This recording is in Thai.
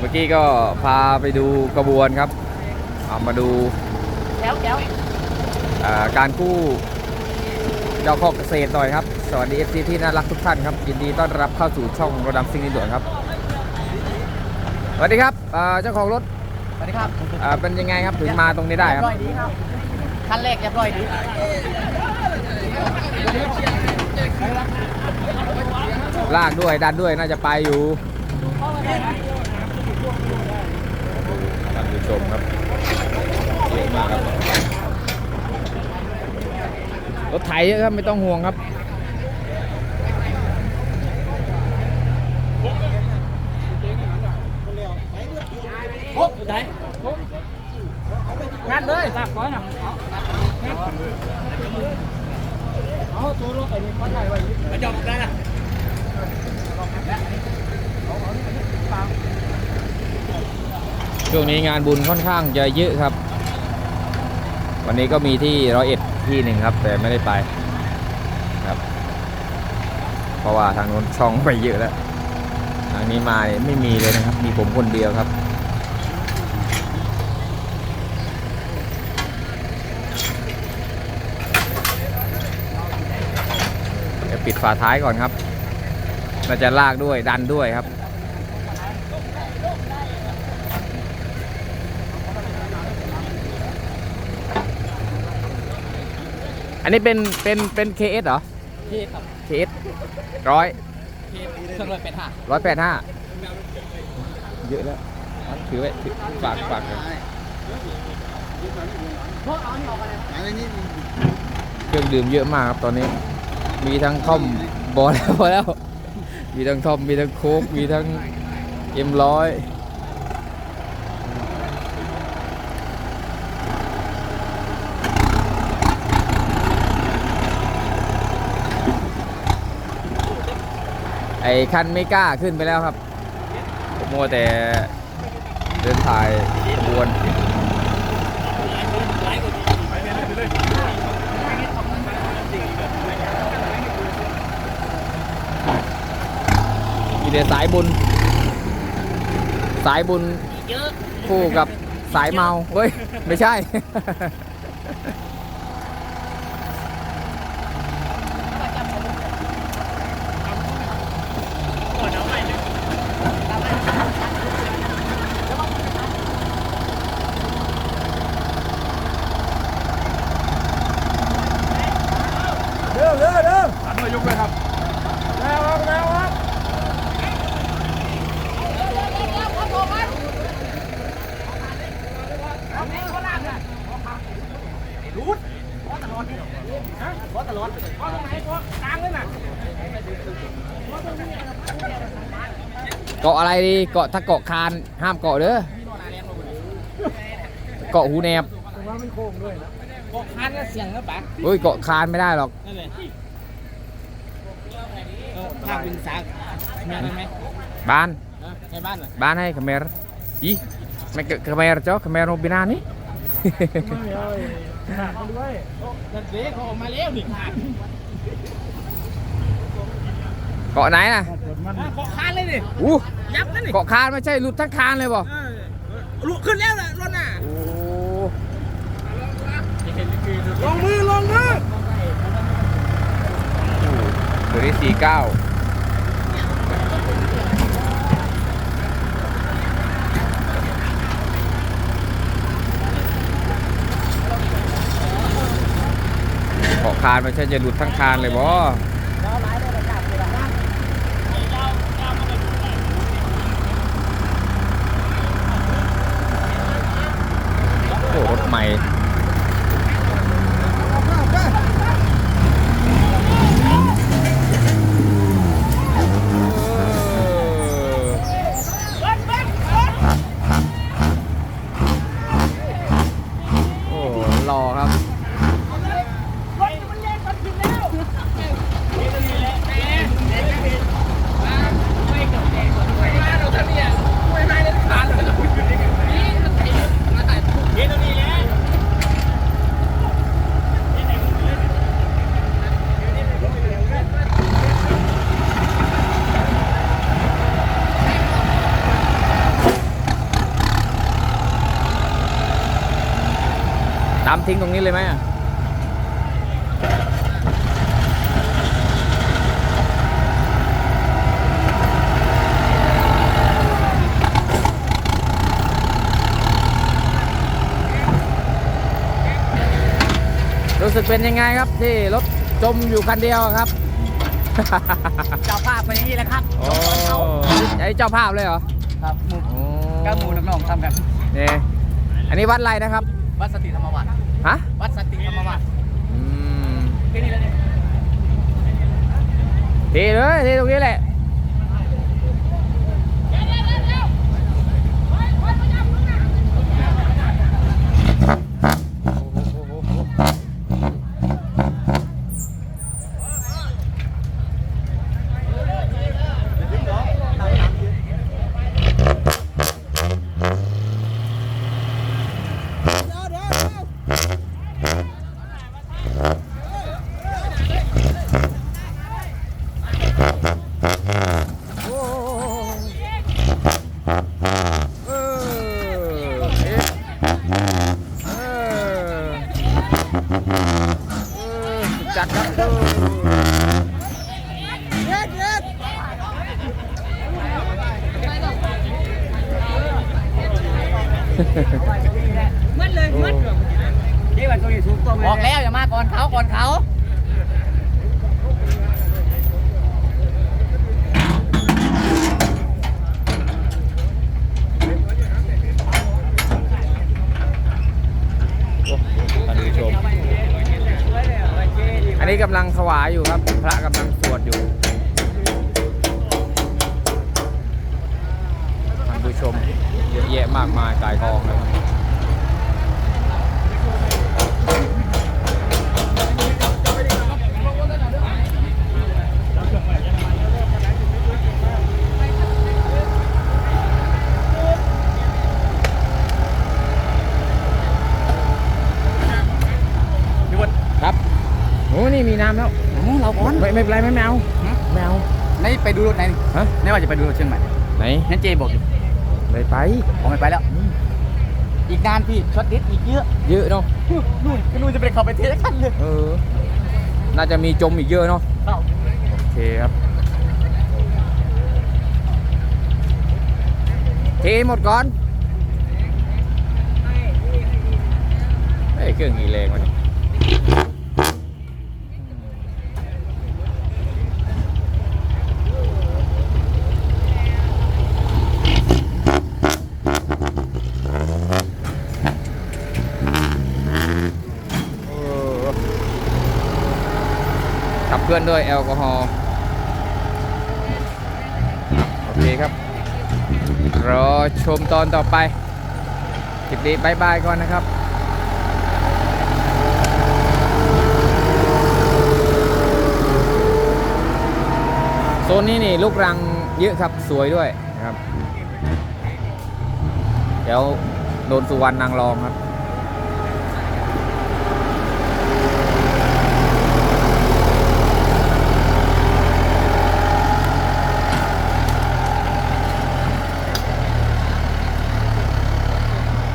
เมื่อกี้ก็พาไปดูกระบวนครับเอามาดูแจ๋วแจ๋วอ่าการกู้เจ้าข้อเกษตรหน่อยครับ สวัสดีเอฟซีที่น่ารักทุกท่านครับ ยินดีต้อนรับเข้าสู่ช่องรถดำซิ่งนิดด่วนครับ สวัสดีครับอ่าเจ้าของรถ สวัสดีครับอ่าเป็นยังไงครับถึงมาตรงนี้ได้ครับเยบร้อยดีครับคันแรกเรียบร้อยดีลากด้วยดันด้วยน่าจะไปอยู่ท่านผู้ ชมครับเยอะมากครับรถไถเยอะครับไม่ต้องห่วงครับครบไหนงัดเลยสับก้อนอะเอาตัวรถไอ้นี่ก้อนใหญ่ไว้มาจบได้ละ ช่วงนี้งานบุญค่อนข้างจะเยอะครับ วันนี้ก็มีที่ร้อยเอ็ดที่หนึ่งครับ แต่ไม่ได้ไปครับ เพราะว่าทางโน้นช่องไปเยอะแล้วทางนี้มาเนี่ยไม่มีเลยนะครับ มีผมคนเดียวครับปิดฝาท้ายก่อนครับเราจะลากด้วยดันด้วยครับ อันนี้เป็นเป็นเป็น KS เหรอพี่ครับ KS ร้อยพี่เครื่องร้อยเป็นห้าร้อยแปดห้าเยอะแล้วถือไว้ถือฝากฝากเลยพวกเอานี่ออกอะไรเครื่องดื่มเยอะมากครับตอนนี้ มีทั้งท่อมบอแล้วพอแล้ว มีทั้งท่อมมีทั้งโค้กมีทั้งเอ็มร้อย อ้คันไม่กล้าขึ้นไปแล้วครับผมมัวแต่เดินถ่ายขบวนมีแต่สายบุญ สายบุญคู่กับสายเมาเฮ้ย ไม่ใช่ เร็วเร็วเร็วตัดมายกเลยครับแล้วครับแล้วครับ เกาะอะไรดีเกาะถ้าเกาะคานห้ามเกาะเด้อเกาะหูแนบพวกคันก็เสียงนะปะเฮ้ยเกาะคานไม่ได้หรอกนั่นเลยภาควินสากมีอะไรไหมบ้านในบ้านเหรอบ้านให้คาเมรอีไม่เกคาเมรจ้ะคาเมรโนบินานี่นั่นเด็กเขาออกมาแล้วดิขาดเกาะไหนน่ะ พวกคันเลยดิอู้ยับนั่นดิเกาะคานไม่ใช่หลุดทั้งคานเลยบ่ลุกขึ้นแล้วนะรถน่ะโอ้ลงมือลงมือตัวนี้สี่เก้าเกาะคานไม่ใช่จะหลุดทั้งคานเลยบ่โอ้รถ ใหม่ ดำทิ้งตรงนี้เลยไหมอะรู้สึกเป็นยังไงครับที่รถจมอยู่คันเดียวอะครับ เจ้าภาพไปอย่างนี้แหละครับโอ้ไอ้เจ้าภาพเลยเหรอ ครับหมู่โอ้ก้าหมู่น้องๆทำกันนี่อันนี้วัดอะไรนะครับ วัดสติธรรมวัด ฮะวัดสติธรรมวัดอืมที่นี่แล้วเนี่ยทีเลยทีตรงนี้แหละ เออเอ๊ะเออเออ จัดครับเออมัดเลยมันนี่วันตัวนี้สูงตัวบอกแล้วอย่ามาก่อนเขาก่อนเขา ท่านผู้ชม อันนี้ กำลังถวายอยู่ครับ พระกำลังสวดอยู่ท่านผู้ชมเยอะแยะมากมายกายกองเลยครับครับโอ้นี่มีน้ำแล้ว เราก่อน ไม่ไม่เป็นไรไม่แมวแมวไม่ไปดูรถไหนนี่ฮะไม่ว่าจะไปดูรถเชียงใหม่ไหนงั้นเจบอกอยู่ไม่ไปผมไม่ไปแล้ว อีกนานพี่ช็อตเด็ดอีกเยอะ เยอะเนาะนู่นก็นู่นจะไปเข้าไปเทสคันเลยเออ น่าจะมีจมอีกเยอะเนาะเข้าโอเคครับเทหมดก่อนเฮ้ยเครื่องกี่แรงวะเนี่ย ขับเคลื่อนด้วยแอลกอฮอล์โอเคครับรอชมตอนต่อไปคลิปนี้บายบายก่อนนะครับโซนนี้นี่ลูกรังเยอะครับสวยด้วยนะครับ เดี๋ยวโดนสุวรรณนางรองครับ